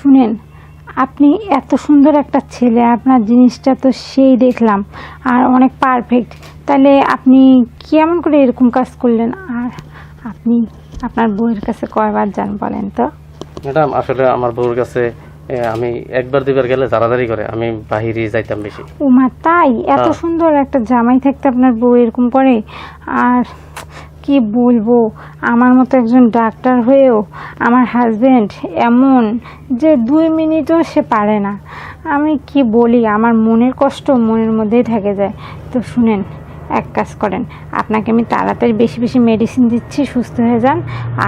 শুনেন আপনি এত সুন্দর একটা ছেলে আপনার জিনিসটা তো সেই দেখলাম আর অনেক পারফেক্ট তাহলে আপনি কেমন করে এরকম কাজ করলেন? আর আপনি আপনার বউয়ের কাছে কয়বার যান বলেন তো? ম্যাডাম আসলে আমার বউর কাছে আমি একবার দুবার গেলে তাড়াতাড়ি করে আমি বাহিরে যাইতাম বেশি। উমা তাই? এত হ্যাঁ। সুন্দর একটা জামাই থাকতে আপনার বউ এরকম করে? আর কি বলব? আমার মতো একজন ডাক্তার হয়েও আমার হাজবেন্ড এমন যে দুই মিনিটও সে পারে না। আমি কি বলি? আমার মনের কষ্ট মনের মধ্যেই থেকে যায়। তো শুনেন, এক কাজ করেন। আপনাকে আমি তাড়াতাড়ি বেশি বেশি মেডিসিন দিচ্ছি, সুস্থ হয়ে যান।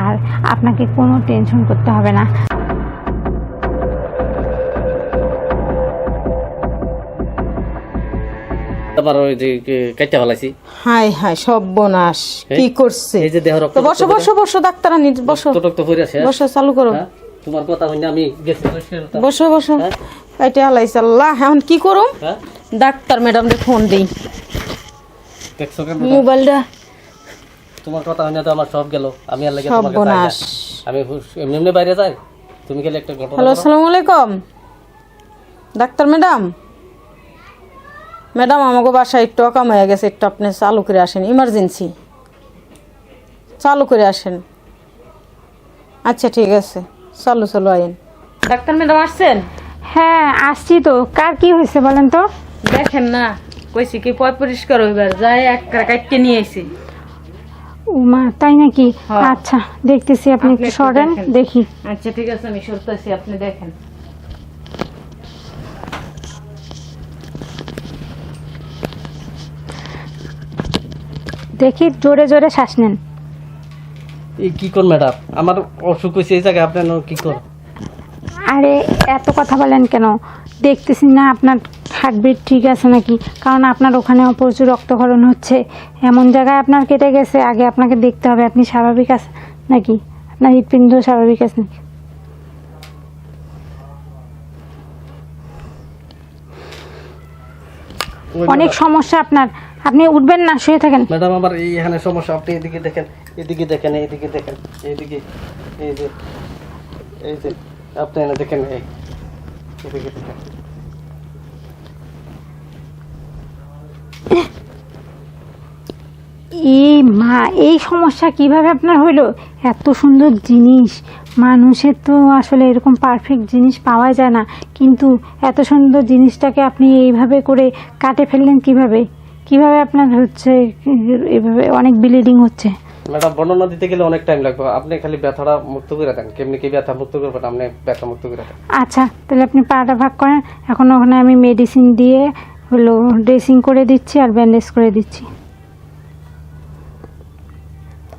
আর আপনাকে কোনো টেনশন করতে হবে না। তারপর ওই যে কেটে ফেলাইছি? হাই হাই সর্বনাশ কি করছে? এই যে দেহ রক্ত বসো বসো বসো ডাক্তারানি বসো। রক্ত পড়ে আছে বসো চালু করো। হ্যাঁ? তোমার কথা হইনি আমি গেছি বসো বসো হ্যাঁ? এটা আল্লাহ। এখন কি করুম? হ্যাঁ? ডাক্তার ম্যাডাম রে ফোন দিই। দেখছ কেন? মোবাইলটা। তোমার কথা হইনি তো আমার সব গেল। আমি আর লাগে। আমি এমনি এমনি বাইরে যাই। তুমি গেলে একটা ঘটনা হ্যালো আসসালামু আলাইকুম। Doctor madam. ম্যাডাম আমাকে বাসায় একটু অকাম হয়ে গেছে একটু আপনি চালু করে আসেন ইমার্জেন্সি চালু করে আসেন। আচ্ছা ঠিক আছে। চালু চালু আইন ডাক্তার ম্যাডাম আসছেন? হ্যাঁ আসছি তো। কার কি হয়েছে বলেন তো? দেখেন না কইছি কি পয় পরিষ্কার হইবার যাই এক কাটতে নিয়ে আইছি। উমা তাই নাকি? হ্যাঁ। আচ্ছা দেখতেছি আপনি একটু সরেন দেখি। আচ্ছা ঠিক আছে আমি সরতেছি আপনি দেখেন। দেখি জোরে জোরে শ্বাস নেন। এই কি কর ম্যাডাম? আমার অসুখ হয়েছে এই জায়গায় আপনার কি কর? আরে এত কথা বলেন কেন? দেখতেছি না আপনার হার্টবিট ঠিক আছে নাকি? কারণ আপনার ওখানে প্রচুর রক্তক্ষরণ হচ্ছে। এমন জায়গায় আপনার কেটে গেছে আগে আপনাকে দেখতে হবে আপনি স্বাভাবিক আছে নাকি? আপনার হৃৎপিণ্ড স্বাভাবিক আছে নাকি? অনেক সমস্যা আপনার। আপনি উঠবেন না শুয়ে থাকেন। ম্যাডাম আমার এই এখানে সমস্যা। আপনি এদিকে দেখেন এদিকে দেখেন এইদিকে দেখেন এইদিকে এই যে এই যে আপনি এনে দেখেন এই এদিকে দেখেন। এই মা এই সমস্যা কীভাবে আপনার হইল? এত সুন্দর জিনিস। মানুষের তো আসলে এরকম পারফেক্ট জিনিস পাওয়া যায় না। কিন্তু এত সুন্দর জিনিসটাকে আপনি এইভাবে করে কাটে ফেললেন কীভাবে? কীভাবে আপনার হচ্ছে এভাবে অনেক ব্লিডিং হচ্ছে? ম্যাডাম বর্ণনা দিতে গেলে অনেক টাইম লাগবে। আপনি খালি ব্যথাটা মুক্ত করে দেন। কেমনি কি ব্যথা মুক্ত করবেন আপনি ব্যথা মুক্ত করে দেন। আচ্ছা তাহলে আপনি পাটা ভাগ করেন। এখন ওখানে আমি মেডিসিন দিয়ে হলো ড্রেসিং করে দিচ্ছি আর ব্যান্ডেজ করে দিচ্ছি।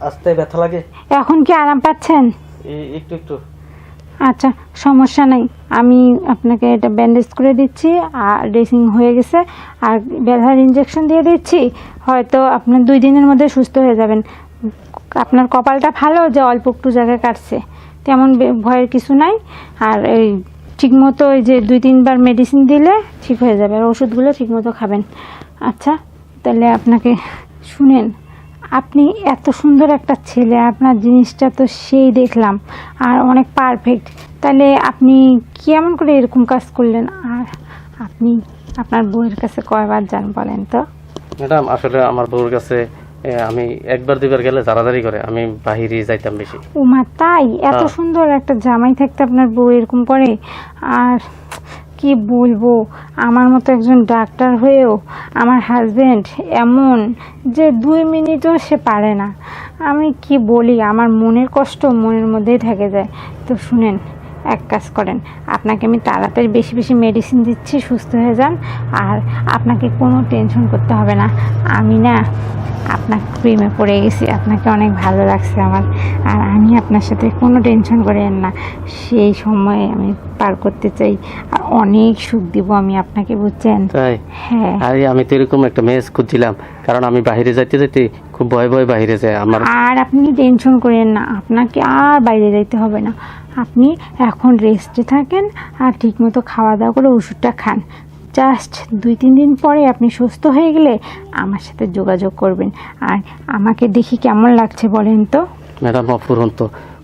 আস্তে ব্যথা লাগে? এখন কি আরাম পাচ্ছেন? এই একটু একটু। আচ্ছা সমস্যা নাই। আমি আপনাকে এটা ব্যান্ডেজ করে দিচ্ছি, আর ড্রেসিং হয়ে গেছে, আর ব্যথার ইঞ্জেকশন দিয়ে দিচ্ছি। হয়তো আপনার দুই দিনের মধ্যে সুস্থ হয়ে যাবেন। আপনার কপালটা ভালো যে অল্প একটু জায়গায় কাটছে। তেমন ভয়ের কিছু নাই। আর এই ঠিকমতো ওই যে দুই তিনবার মেডিসিন দিলে ঠিক হয়ে যাবে, আর ওষুধগুলো ঠিকমতো খাবেন। আচ্ছা তাহলে আপনাকে শুনেন। আপনি এত সুন্দর একটা ছেলে আপনার জিনিসটা তো সেই দেখলাম আর অনেক পারফেক্ট তাহলে আপনি কেমন করে এরকম কাজ করলেন? আর আপনি আপনার বউয়ের কাছে কয়বার যান বলেন তো? ম্যাডাম আসলে আমার বউর কাছে আমি একবার দুবার গেলে তাড়াতাড়ি করে আমি বাহিরে যাইতাম বেশি। উমা তাই? এত হ্যাঁ। সুন্দর একটা জামাই থাকতে আপনার বউ এরকম করে? আর কি বলব? আমার মতো একজন ডাক্তার হয়েও আমার হাজবেন্ড এমন যে দুই মিনিটও সে পারে না। আমি কি বলি? আমার মনের কষ্ট মনের মধ্যেই থেকে যায়। তো শুনেন এক কাজ করেন আপনাকে আমি তাড়াতাড়ি বেশি বেশি মেডিসিন দিচ্ছি সুস্থ হয়ে যান আর আপনাকে কোনো টেনশন করতে হবে না। আমি না আপনার প্রেমে পড়ে গেছি আপনাকে অনেক ভালো লাগছে আমার আর আমি আপনার সাথে কোনো টেনশন করেন না। সেই সময় আমি পার করতে চাই আর অনেক সুখ দিব আমি আপনাকে বুঝছেন? হ্যাঁ। আরে আমি তো এরকম একটা মেজ খুঁজছিলাম কারণ আমি বাইরে যাইতে যাইতে খুব ভয় ভয় বাইরে যায় আমার। আর আপনি টেনশন করেন না আপনাকে আর বাইরে যাইতে হবে না। আপনি এখন রেস্টে থাকেন আর ঠিকমতো খাওয়া দাওয়া করে ওষুধটা খান। জাস্ট দুই তিন দিন পরে আপনি সুস্থ হয়ে গেলে আমার সাথে যোগাযোগ করবেন। আর আমাকে দেখি কেমন লাগছে বলেন তো? ম্যাডাম অফুরন্ত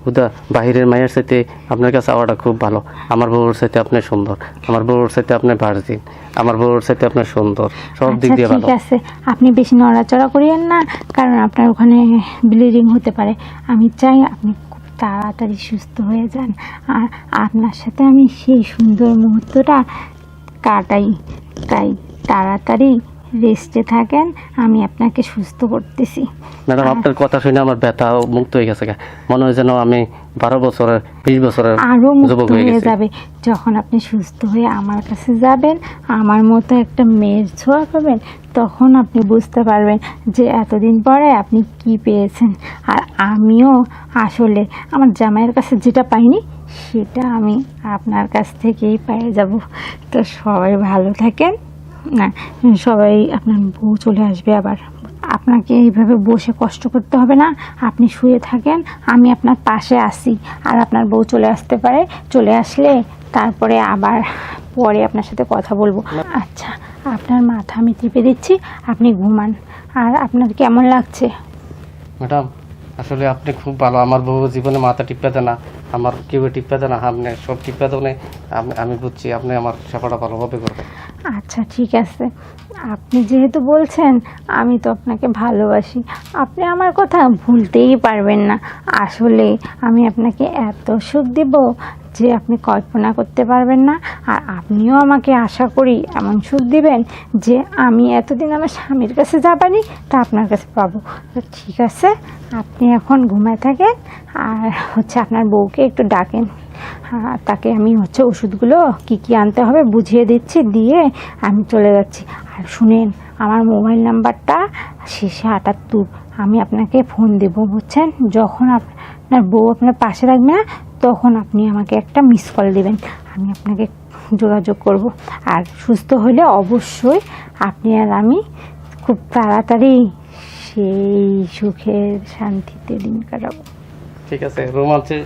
হুদা বাহিরের মায়ের সাথে আপনার কাছে আওয়াটা খুব ভালো। আমার বউর সাথে আপনি সুন্দর। আমার বউর সাথে আপনি ভার্জিন। আমার বউর সাথে আপনার সুন্দর। সব দিক আচ্ছা দিয়ে ভালো। ঠিক আছে। আপনি বেশি নড়াচড়া করিয়েন না কারণ আপনার ওখানে ব্লিডিং হতে পারে। আমি চাই আপনি খুব তাড়াতাড়ি সুস্থ হয়ে যান। আর আপনার সাথে আমি সেই সুন্দর মুহূর্তটা কাটাই। তাই তাড়াতাড়ি রেস্টে থাকেন আমি আপনাকে সুস্থ করতেছি। ম্যাডাম আপনার কথা শুনে আমার ব্যথা মুক্ত হয়ে গেছে। মনে হয় যেন আমি বারো বছরের বিশ বছরের আরও মুক্ত যুবক হয়ে হয়ে যাবে। যখন আপনি সুস্থ হয়ে আমার কাছে যাবেন আমার মতো একটা মেয়ের ছোঁয়া পাবেন তখন আপনি বুঝতে পারবেন যে এতদিন পরে আপনি কি পেয়েছেন। আর আমিও আসলে আমার জামাইয়ের কাছে যেটা পাইনি সেটা আমি আপনার কাছ থেকেই পেয়ে যাব। তো সবাই ভালো থাকেন। না সবাই আপনার বউ চলে আসবে আবার। আপনাকে এইভাবে বসে কষ্ট করতে হবে না। আপনি শুয়ে থাকেন, আমি আপনার পাশে আসি আর আপনার বউ চলে আসতে পারে, চলে আসলে তারপরে আবার পরে আপনার সাথে কথা বলব। আচ্ছা আপনার মাথা আমি টিপে দিচ্ছি, আপনি ঘুমান। আর আপনার কেমন লাগছে? ম্যাডাম, আসলে আপনি খুব ভালো। আমার বউ জীবনে মাথা টিপা দেয় না, আমার কেউ টিপা দেয় না, আপনি সব টিপা আমি আমি বুঝছি আপনি আমার সেবাটা ভালোভাবে করবেন। আচ্ছা ঠিক আছে। আপনি যেহেতু বলছেন, আমি তো আপনাকে ভালোবাসি। আপনি আমার কথা ভুলতেই পারবেন না। আসলে আমি আপনাকে এত সুখ দেব যে আপনি কল্পনা করতে পারবেন না। আর আপনিও আমাকে আশা করি এমন সুখ দিবেন যে আমি এতদিন আমার স্বামীর কাছে যাবানি তা আপনার কাছে পাবো। তো ঠিক আছে, আপনি এখন ঘুমায় থাকেন। আর হচ্ছে আপনার বউকে একটু ডাকেন। তাকে আমি হচ্ছে ওষুধগুলো কি কি আনতে হবে বুঝিয়ে দিচ্ছি, দিয়ে আমি চলে যাচ্ছি। আর শুনেন, আমার মোবাইল নাম্বারটা শেষে আটাত্তর। আমি আপনাকে ফোন দেব, বুঝছেন? যখন আপনার বউ আপনার পাশে থাকবে না, তখন আপনি আমাকে একটা মিস কল দেবেন। আমি আপনাকে যোগাযোগ করব। আর সুস্থ হলে অবশ্যই আপনি আর আমি খুব তাড়াতাড়ি সেই সুখের শান্তিতে দিন কাটাবো। ঠিক আছে রোমাঞ্চে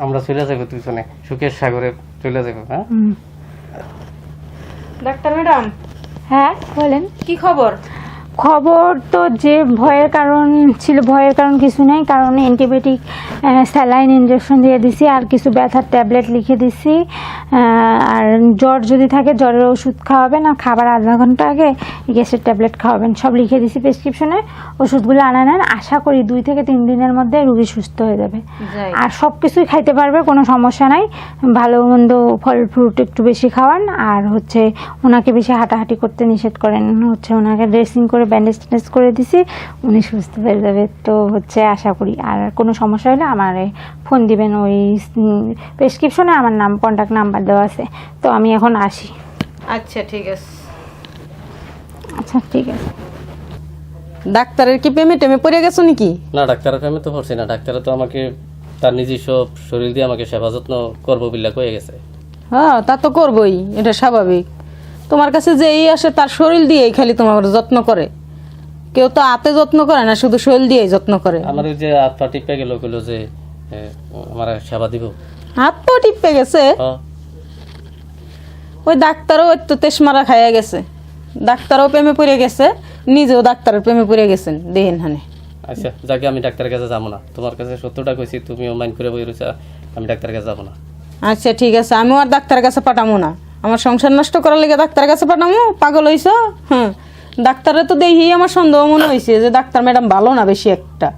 আমরা চলে যাব দুজনে সুখের সাগরে চলে যাব হ্যাঁ? Doctor madam? হ্যাঁ বলেন। কি খবর? খবর তো যে ভয়ের কারণ ছিল ভয়ের কারণ কিছু নেই কারণ অ্যান্টিবায়োটিক স্যালাইন ইঞ্জেকশন দিয়ে দিছি আর কিছু ব্যথার ট্যাবলেট লিখে দিছি। আর জ্বর যদি থাকে জ্বরের ওষুধ খাওয়াবেন আর খাবার আধা ঘণ্টা আগে গ্যাসের ট্যাবলেট খাওয়াবেন। সব লিখে দিছি প্রেসক্রিপশনে ওষুধগুলো আনা নেন। আশা করি দুই থেকে তিন দিনের মধ্যে রুগী সুস্থ হয়ে যাবে। আর সব কিছুই খাইতে পারবে কোনো সমস্যা নাই। ভালো মন্দ ফল ফ্রুট একটু বেশি খাওয়ান আর হচ্ছে ওনাকে বেশি হাঁটাহাঁটি করতে নিষেধ করেন। হচ্ছে ওনাকে ড্রেসিং করে ব্যান্ডেজ ট্যান্ডেজ করে দিছি উনি সুস্থ হয়ে যাবে তো হচ্ছে আশা করি। আর কোনো সমস্যা হলে আমার ফোন দিবেন ওই প্রেসক্রিপশনে আমার নাম কন্ট্যাক্ট নাম্বার দেওয়া আছে। তো আমি এখন আসি। আচ্ছা ঠিক আছে। আচ্ছা ঠিক আছে। ডাক্তারের কি পেমে টেমে পড়ে গেছো নাকি? না ডাক্তারের আমি তো পড়ছি না। ডাক্তার তো আমাকে তার নিজস্ব শরীর দিয়ে আমাকে সেবা যত্ন করব বিল্লা কয়ে গেছে। হ্যাঁ তা তো করবই এটা স্বাভাবিক। তোমার কাছে যে এই আসে তার শরীর দিয়েই খালি তোমার যত্ন করে। কেউ তো হাতে যত্ন করে না শুধু শরীর দিয়েই যত্ন করে। আমার ওই যে হাত পা টিপে গেল কইলো যে আমার সেবা দিব। হাত টিপে গেছে? ওই ডাক্তারও ওই তো তেসমারা খাইয়া গেছে। ডাক্তারও প্রেমে পড়ে গেছে নিজেও ডাক্তারের প্রেমে পড়ে গেছেন দেহেন হানে। আচ্ছা যাকে আমি ডাক্তারের কাছে যাব না। তোমার কাছে সত্যটা কইছি তুমিও মাইন্ড করে বই রয়েছে আমি ডাক্তারের কাছে যাব না। আচ্ছা ঠিক আছে আমিও আর ডাক্তারের কাছে পাঠামো না। আমার সংসার নষ্ট করার লেগে ডাক্তারের কাছে পাঠামো পাগল হইছ? হ্যাঁ ডাক্তারে তো দেখি আমার সন্দেহ মনে হয়েছে যে ডাক্তার ম্যাডাম ভালো না বেশি একটা।